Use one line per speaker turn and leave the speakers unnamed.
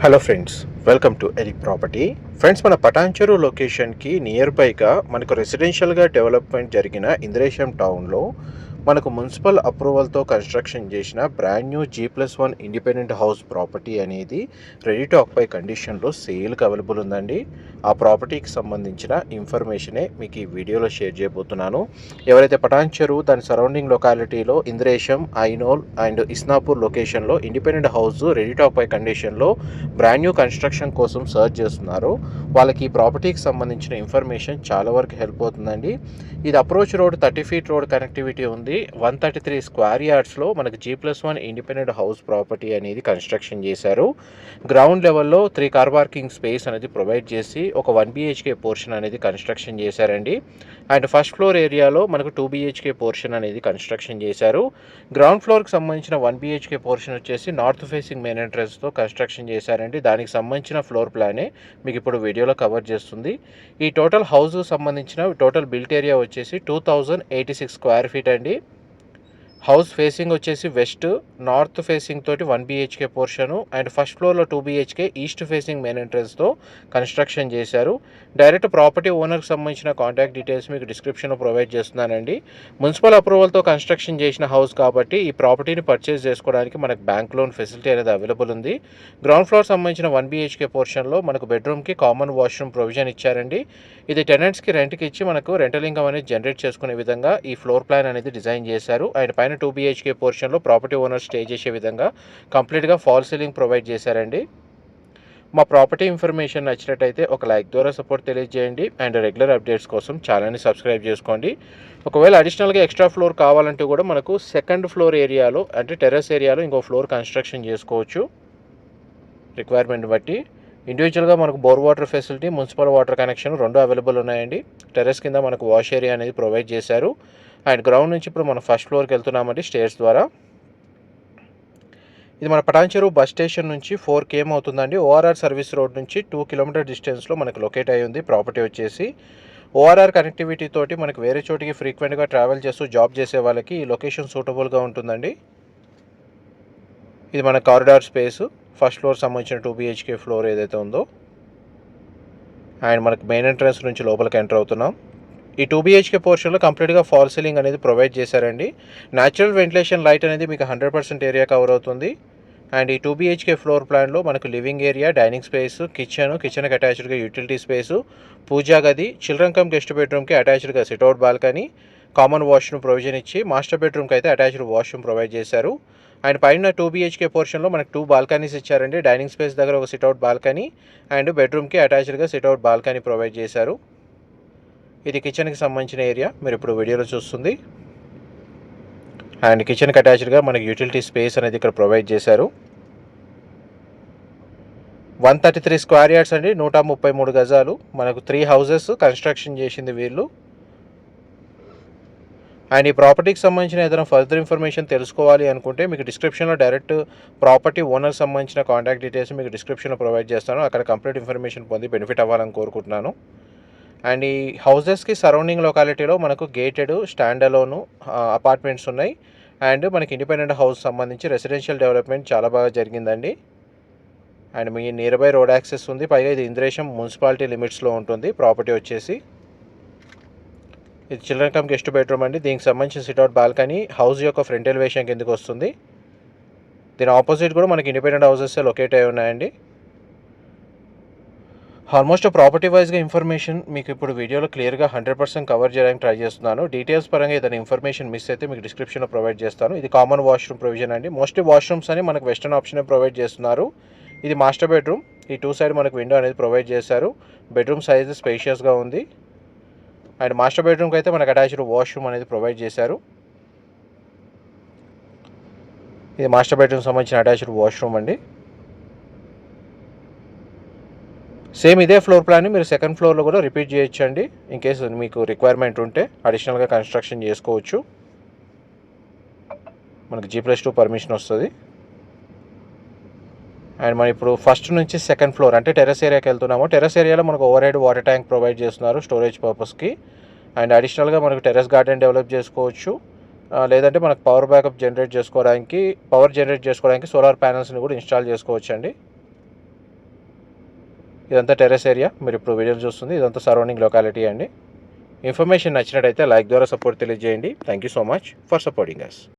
Hello friends welcome to Eli property friends మన పటాన్చెరు లొకేషన్కి near బైగా మనకు రెసిడెన్షియల్గా డెవలప్మెంట్ జరిగిన ఇంద్రేశం టౌన్లో మనకు మున్సిపల్ అప్రూవల్తో కన్స్ట్రక్షన్ చేసిన brand new G plus one independent house property అనేది రెడీ టు ఆక్పై కండిషన్లో సేల్కి అవైలబుల్ ఉందండి. ఆ ప్రాపర్టీకి సంబంధించిన ఇన్ఫర్మేషనే మీకు ఈ వీడియోలో షేర్ చేయబోతున్నాను. ఎవరైతే పటాన్ చెరువు దాని సరౌండింగ్ లొకాలిటీలో ఇంద్రేశం ఐనోల్ అండ్ ఇస్నాపూర్ లొకేషన్లో independent house ready to occupy కండిషన్లో బ్రాండ్ న్యూ కన్స్ట్రక్షన్ కోసం సర్చ్ చేస్తున్నారు. వాళ్ళకి ఈ ప్రాపర్టీకి సంబంధించిన ఇన్ఫర్మేషన్ చాలా వరకు హెల్ప్ అవుతుందండి. ఇది approach road thirty feet road connectivity ఉంది. వన్ థర్టీ త్రీ స్క్వేర్ యార్డ్స్లో మనకి G plus one independent house property అనేది కన్స్ట్రక్షన్ చేశారు. గ్రౌండ్ లెవెల్లో త్రీ కార్ పార్కింగ్ స్పేస్ అనేది ప్రొవైడ్ చేసి ఒక వన్ బిహెచ్కే పోర్షన్ అనేది కన్స్ట్రక్షన్ చేశారండి. అండ్ ఫస్ట్ ఫ్లోర్ ఏరియాలో మనకు టూ బిహెచ్కే పోర్షన్ అనేది కన్స్ట్రక్షన్ చేశారు. గ్రౌండ్ ఫ్లోర్కి సంబంధించిన వన్ బిహెచ్కే పోర్షన్ వచ్చేసి నార్త్ ఫేసింగ్ మెయిన్ ఎంట్రన్స్తో కన్స్ట్రక్షన్ చేశారండి. దానికి సంబంధించిన ఫ్లోర్ ప్లానే మీకు ఇప్పుడు వీడియోలో కవర్ చేస్తుంది. ఈ టోటల్ హౌస్ సంబంధించిన టోటల్ బిల్ట్ ఏరియా వచ్చేసి two thousand eighty six square feet అండి. హౌస్ ఫేసింగ్ వచ్చేసి వెస్ట్ నార్త్ ఫేసింగ్ తోటి one BHK portion and first ఫ్లోర్లో two BHK east facing main ఎంట్రన్స్తో construction చేశారు. డైరెక్ట్ ప్రాపర్టీ ఓనర్కి సంబంధించిన కాంటాక్ట్ డీటెయిల్స్ మీకు డిస్క్రిప్షన్లో ప్రొవైడ్ చేస్తున్నానండి. మున్సిపల్ అప్రూవల్తో కన్స్ట్రక్షన్ చేసిన హౌస్ కాబట్టి ఈ ప్రాపర్టీని పర్చేస్ చేసుకోవడానికి మనకు బ్యాంక్ లోన్ ఫెసిలిటీ అనేది అవైలబుల్ ఉంది. గ్రౌండ్ ఫ్లోర్ సంబంధించిన వన్ బీహెచ్కే పోర్షన్లో మనకు బెడ్రూమ్కి కామన్ వాష్రూమ్ ప్రొవిజన్ ఇచ్చారండి. ఇది టెనెంట్స్కి రెంట్కి ఇచ్చి మనకు రెంటల్ ఇన్కమ్ అనేది జనరేట్ చేసుకునే విధంగా ఈ ఫ్లోర్ ప్లాన్ అనేది డిజైన్ చేశారు. అండ్ పైన టూ బీహెచ్కే పోర్షన్లో ప్రాపర్టీ ఓనర్స్ స్టే చేసే విధంగా కంప్లీట్గా ఫాల్ సీలింగ్ ప్రొవైడ్ చేశారండి. మా ప్రాపర్టీ ఇన్ఫర్మేషన్ నచ్చినట్టయితే ఒక లైక్ ద్వారా సపోర్ట్ తెలియజేయండి. అండ్ రెగ్యులర్ అప్డేట్స్ కోసం ఛానల్ని సబ్స్క్రైబ్ చేసుకోండి. ఒకవేళ అడిషనల్గా ఎక్స్ట్రా ఫ్లోర్ కావాలంటే కూడా మనకు సెకండ్ ఫ్లోర్ ఏరియాలో అంటే టెర్రస్ ఏరియాలో ఇంకో ఫ్లోర్ కన్స్ట్రక్షన్ చేసుకోవచ్చు. రిక్వైర్మెంట్ బట్టి. ఇండివిజువల్గా మనకు bore water facility municipal water connection రెండు అవైలబుల్ ఉన్నాయండి. టెర్రస్ కింద మనకు వాష్ ఏరియా అనేది ప్రొవైడ్ చేశారు. అండ్ గ్రౌండ్ నుంచి ఇప్పుడు మనం ఫస్ట్ ఫ్లోర్కి వెళ్తున్నామండి స్టేర్స్ ద్వారా. ఇది మన పటాన్చెరు బస్ స్టేషన్ నుంచి ఫోర్ కేఎం అవుతుందండి ఓఆర్ఆర్ సర్వీస్ రోడ్ నుంచి టూ కిలోమీటర్ డిస్టెన్స్లో మనకు లొకేట్ అయి ఉంది ప్రాపర్టీ వచ్చేసి ఓఆర్ఆర్ కనెక్టివిటీ తోటి మనకు వేరే చోటికి ఫ్రీక్వెంట్గా ట్రావెల్ చేస్తూ జాబ్ చేసే వాళ్ళకి ఈ లొకేషన్ సూటబుల్గా ఉంటుందండి. ఇది మన కారిడార్ స్పేస్. ఫస్ట్ ఫ్లోర్ సంబంధించిన టూ బిహెచ్కే ఫ్లోర్ ఏదైతే ఉందో. అండ్ మనకు మెయిన్ ఎంట్రన్స్ నుంచి లోపలికి ఎంటర్ అవుతున్నాం. ఈ టూ బిహెచ్కే పోర్షన్లో కంప్లీట్గా ఫాల్ సీలింగ్ అనేది ప్రొవైడ్ చేశారండి. న్యాచురల్ వెంటిలేషన్ లైట్ అనేది మీకు హండ్రెడ్ పర్సెంట్ ఏరియా కవర్ అవుతుంది. అండ్ ఈ టూ బిహెచ్కే ఫ్లోర్ ప్లాన్లో మనకు living area dining space kitchen కిచెన్కి అటాచ్డ్గా యూటిలిటీ స్పేసు పూజా గది చిల్డ్రన్ కమ్ గెస్ట్ బెడ్రూమ్కి అటాచ్డ్గా sit out balcony common washroom provision ఇచ్చి మాస్టర్ బెడ్రూమ్కి అయితే అటాచ్డ్ వాష్రూమ్ ప్రొవైడ్ చేశారు. అండ్ పైన టూ బీహెచ్కే పోర్షన్లో మనకు టూ బాల్కనీస్ ఇచ్చారండి. డైనింగ్ స్పేస్ దగ్గర ఒక సిట్అవుట్ బాల్కనీ అండ్ బెడ్రూమ్కి అటాచ్డ్గా సిట్అవుట్ బాల్కనీ ప్రొవైడ్ చేశారు. ఇది కిచెన్కి సంబంధించిన ఏరియా మీరు ఇప్పుడు వీడియోలో చూస్తుంది. అండ్ కిచెన్కి అటాచ్డ్గా మనకి యూటిలిటీ స్పేస్ అనేది ఇక్కడ ప్రొవైడ్ చేశారు. One thirty three square yards అండి నూట ముప్పై మూడు గజాలు. మనకు త్రీ హౌసెస్ కన్స్ట్రక్షన్ చేసింది వీళ్ళు. అండ్ ఈ ప్రాపర్టీకి సంబంధించిన ఏదైనా ఫర్దర్ ఇన్ఫర్మేషన్ తెలుసుకోవాలి అనుకుంటే మీకు డిస్క్రిప్షన్లో డైరెక్ట్ ప్రాపర్టీ ఓనర్ సంబంధించిన కాంటాక్ట్ డీటెయిల్స్ మీకు డిస్క్రిప్షన్లో ప్రొవైడ్ చేస్తాను. అక్కడ కంప్లీట్ ఇన్ఫర్మేషన్ పొంది బెనిఫిట్ అవ్వాలని కోరుకుంటున్నాను. అండ్ ఈ హౌసెస్కి సరౌండింగ్ లొకాలిటీలో మనకు గేటెడ్ స్టాండ్ అలోను అపార్ట్మెంట్స్ ఉన్నాయి. అండ్ మనకి ఇండిపెండెంట్ హౌస్ సంబంధించి రెసిడెన్షియల్ డెవలప్మెంట్ చాలా బాగా జరిగిందండి. అండ్ మీ నియర్ బై రోడ్ యాక్సెస్ ఉంది. పైగా ఇది ఇంద్రేశం మున్సిపాలిటీ లిమిట్స్లో ఉంటుంది. ప్రాపర్టీ వచ్చేసి ఇది చిల్డ్రన్ కమ్ గెస్ట్ బెడ్రూమ్ అండి. దీనికి సంబంధించిన సిట్అవుట్ బాల్కనీ హౌస్ యొక్క ఫ్రంట్ ఎలివేషన్ కిందకు వస్తుంది. దీని ఆపోజిట్ కూడా మనకి ఇండిపెండెంట్ హౌసెస్ లొకేట్ అయి ఉన్నాయండి. ఆల్మోస్ట్ ప్రాపర్టీ వైజ్గా ఇన్ఫర్మేషన్ మీకు ఇప్పుడు వీడియోలో క్లియర్గా హండ్రెడ్ పర్సెంట్ కవర్ చేయడానికి ట్రై చేస్తున్నాను. డీటెయిల్స్ పరంగా ఏదైనా ఇన్ఫర్మేషన్ మిస్ అయితే మీకు డిస్క్రిప్షన్లో ప్రొవైడ్ చేస్తాను. ఇది కామన్ వాష్రూమ్ ప్రొవిజన్ అండి. మోస్ట్లీ వాష్రూమ్స్ అని మనకు వెస్టర్న్ ఆప్షన్ ప్రొవైడ్ చేస్తున్నారు. ఇది మాస్టర్ బెడ్రూమ్. ఈ టూ సైడ్ మనకు విండో అనేది ప్రొవైడ్ చేశారు. బెడ్రూమ్ సైజ్ స్పేషియస్గా ఉంది. అండ్ మాస్టర్ బెడ్రూమ్కి అయితే మనకు అటాచ్డ్ వాష్రూమ్ అనేది ప్రొవైడ్ చేశారు. ఇది మాస్టర్ బెడ్రూమ్ సంబంధించిన అటాచ్డ్ వాష్రూమ్ అండి. సేమ్ ఇదే ఫ్లోర్ ప్లాన్ మీరు సెకండ్ ఫ్లోర్లో కూడా రిపీట్ చేయొచ్చు అండి ఇన్ కేసు మీకు రిక్వైర్మెంట్ ఉంటే అడిషనల్గా కన్స్ట్రక్షన్ చేసుకోవచ్చు. మనకు జీ ప్లస్ టూ పర్మిషన్ వస్తుంది. అండ్ మనం ఇప్పుడు ఫస్ట్ నుంచి సెకండ్ ఫ్లోర్ అంటే టెరెస్ ఏరియాకి వెళ్తున్నాము. టెర్రస్ ఏరియాలో మనకు overhead water tank provide చేస్తున్నారు స్టోరేజ్ పర్పస్కి. అండ్ అడిషనల్గా మనకు టెర్రస్ గార్డెన్ డెవలప్ చేసుకోవచ్చు. లేదంటే మనకు పవర్ బ్యాకప్ జనరేట్ చేసుకోవడానికి పవర్ జనరేట్ చేసుకోవడానికి సోలార్ ప్యానల్స్ని కూడా ఇన్స్టాల్ చేసుకోవచ్చు అండి ఇదంతా టెరెస్ ఏరియా. మీరు ఇప్పుడు వీడియో చూస్తుంది. ఇదంతా సరౌండింగ్ లొకాలిటీ అండి. ఇన్ఫర్మేషన్ నచ్చినట్టయితే లైక్ ద్వారా సపోర్ట్ తెలియజేయండి. Thank you so much for supporting us